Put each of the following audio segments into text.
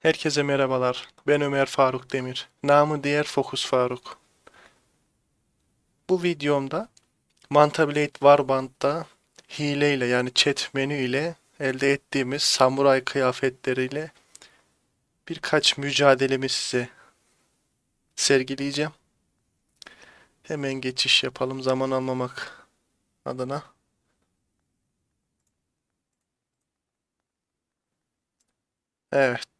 Herkese merhabalar. Ben Ömer Faruk Demir. Namı diğer Fokus Faruk. Bu videomda Mantablade Warband'da hileyle yani chat menü ile elde ettiğimiz samuray kıyafetleriyle birkaç mücadelemi size sergileyeceğim. Hemen geçiş yapalım zaman almamak adına. Evet.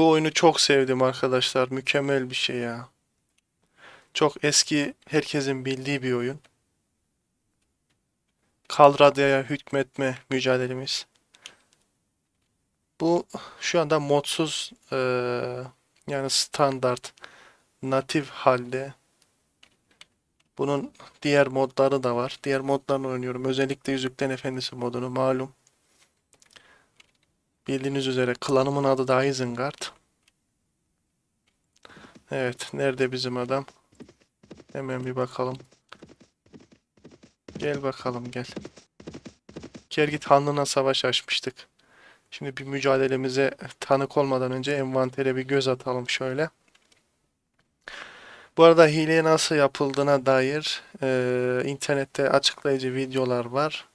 Bu oyunu çok sevdim arkadaşlar. Mükemmel bir şey ya. Çok eski, herkesin bildiği bir oyun. Kalradya'ya hükmetme mücadelemiz. Bu şu anda modsuz eee, yani standart natif halde. Bunun diğer modları da var. Diğer modlarını oynuyorum. Özellikle Yüzüklerin Efendisi modunu malum. Bildiğiniz üzere klanımın adı da Isengard. Evet, nerede bizim adam? Hemen bir bakalım. Gel bakalım gel. Kergit Hanlığı'na savaş açmıştık. Şimdi bir mücadelemize tanık olmadan önce envantere bir göz atalım şöyle. Bu arada hile nasıl yapıldığına dair eee, internette açıklayıcı videolar var.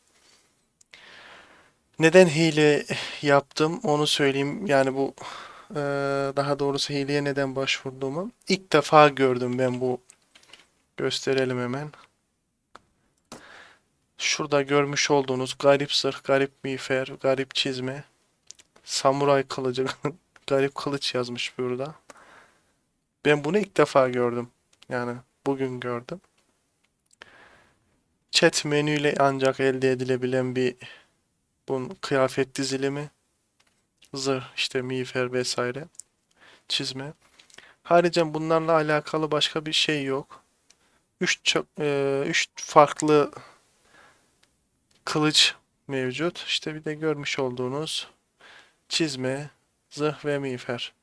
Neden hile yaptım onu söyleyeyim. Yani bu eee, daha doğrusu hileye neden başvurduğumu ilk defa gördüm ben bu. Gösterelim hemen. Şurada görmüş olduğunuz garip zırh, garip miğfer, garip çizme, samuray kılıcı, garip kılıç yazmış burada. Ben bunu ilk defa gördüm. Yani bugün gördüm. Chat menüyle ancak elde edilebilen bir bunun kıyafet dizilimi, zırh, işte miğfer vesaire, çizme. Haricen bunlarla alakalı başka bir şey yok. Üç, çok, e, üç farklı kılıç mevcut. İşte bir de görmüş olduğunuz çizme, zırh ve miğfer.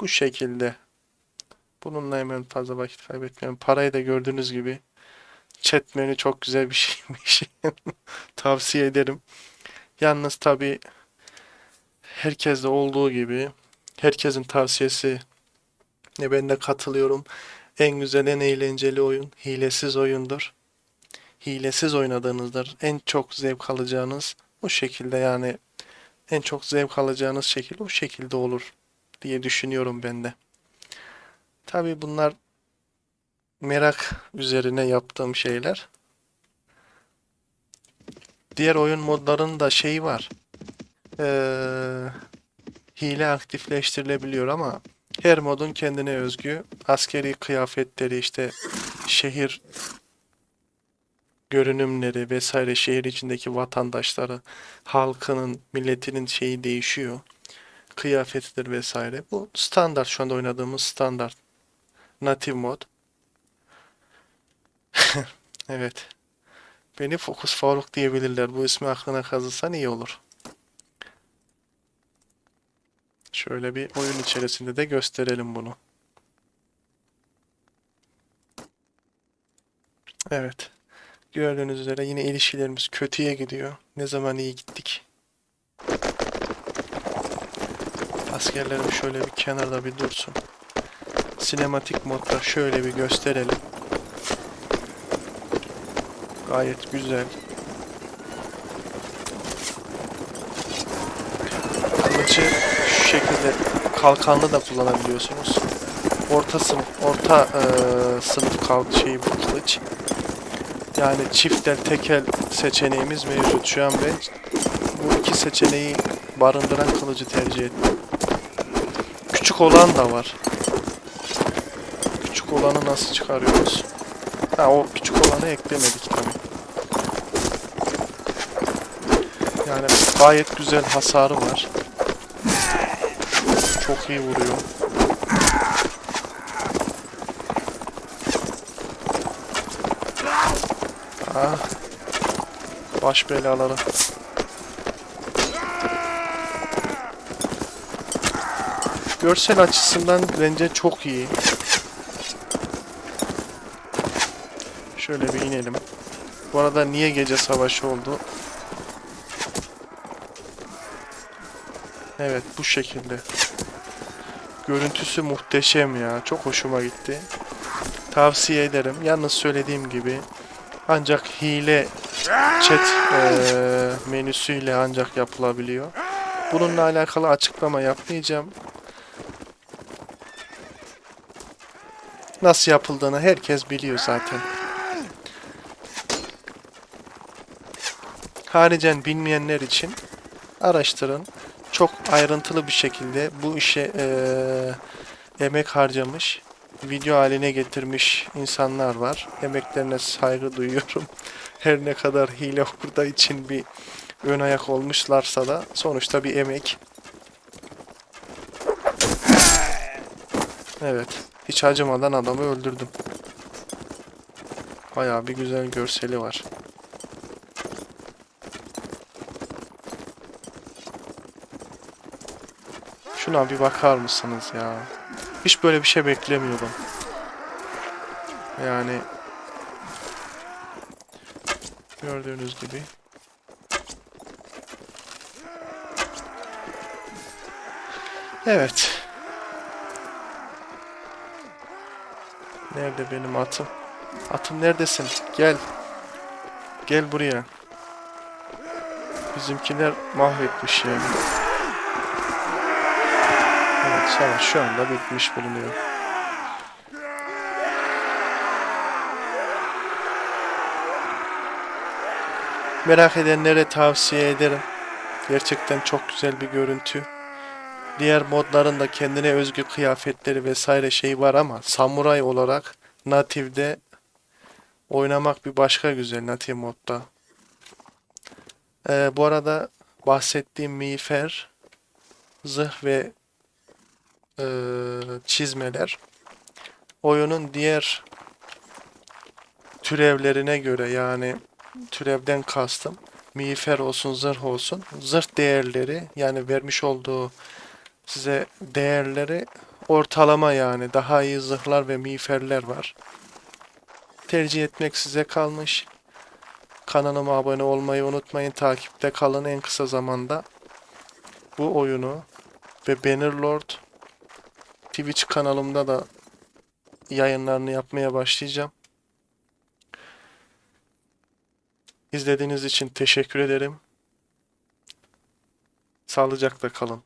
Bu şekilde. Bununla hemen fazla vakit kaybetmeyelim. Parayı da gördüğünüz gibi chat menü çok güzel bir şeymiş. Tavsiye ederim. Yalnız tabii herkeste olduğu gibi herkesin tavsiyesi ne ben de katılıyorum. En güzel, en eğlenceli oyun hilesiz oyundur. Hilesiz oynadığınızdır. En çok zevk alacağınız o şekilde yani en çok zevk alacağınız şekil o şekilde olur diye düşünüyorum ben de. Tabii bunlar merak üzerine yaptığım şeyler. Diğer oyun modlarının da şeyi var. Ee, hile aktifleştirilebiliyor ama her modun kendine özgü askeri kıyafetleri işte şehir görünümleri vesaire şehir içindeki vatandaşları halkının milletinin şeyi değişiyor. Kıyafetidir vesaire. Bu standart şu anda oynadığımız standart native mod. Evet. Beni Fokus Faruk diyebilirler. Bu ismi aklına kazısan iyi olur. Şöyle bir oyun içerisinde de gösterelim bunu. Evet. Gördüğünüz üzere yine ilişkilerimiz kötüye gidiyor. Ne zaman iyi gittik. Askerlerim şöyle bir kenarda bir dursun. Sinematik modda şöyle bir gösterelim. Gayet güzel. Kılıcı şu şekilde kalkanlı da kullanabiliyorsunuz. Orta sınıf, orta eee, sınıf kal şeyi bu kılıç. Yani çiftel tekel seçeneğimiz mevcut. Şu an ben bu iki seçeneği barındıran kılıcı tercih ettim. Küçük olan da var. Küçük olanı nasıl çıkarıyoruz? Ha o küçük olanı eklemedik tabii. Yani gayet güzel hasarı var. Çok iyi vuruyor. Ah. Baş belaları. Görsel açısından bence çok iyi. Şöyle bir inelim. Bu arada niye gece savaşı oldu? Evet bu şekilde. Görüntüsü muhteşem ya. Çok hoşuma gitti. Tavsiye ederim. Yalnız söylediğim gibi ancak hile chat eee, menüsüyle ancak yapılabiliyor. Bununla alakalı açıklama yapmayacağım. Nasıl yapıldığını herkes biliyor zaten. Haricen bilmeyenler için araştırın. Çok ayrıntılı bir şekilde bu işe eee, emek harcamış, video haline getirmiş insanlar var. Emeklerine saygı duyuyorum. Her ne kadar hile hurda için bir ön ayak olmuşlarsa da sonuçta bir emek. Evet. Hiç acımadan adamı öldürdüm. Bayağı bir güzel görseli var. Şuna bir bakar mısınız ya? Hiç böyle bir şey beklemiyordum. Yani gördüğünüz gibi. Evet. Nerede benim atım? Atım neredesin? Gel. Gel buraya. Bizimkiler mahvetmiş yani. Evet savaş şu anda bitmiş bulunuyor. Merak edenlere tavsiye ederim. Gerçekten çok güzel bir görüntü. Diğer modların da kendine özgü kıyafetleri vesaire şey var ama samuray olarak native'de oynamak bir başka güzel native modda. Ee, bu arada bahsettiğim miğfer, zırh ve eee, çizmeler oyunun diğer türevlerine göre yani türevden kastım miğfer olsun zırh olsun zırh değerleri yani vermiş olduğu size değerleri ortalama yani daha iyi zırhlar ve miğferler var. Tercih etmek size kalmış. Kanalıma abone olmayı unutmayın. Takipte kalın en kısa zamanda. Bu oyunu ve Bannerlord Twitch kanalımda da yayınlarını yapmaya başlayacağım. İzlediğiniz için teşekkür ederim. Sağlıcakla kalın.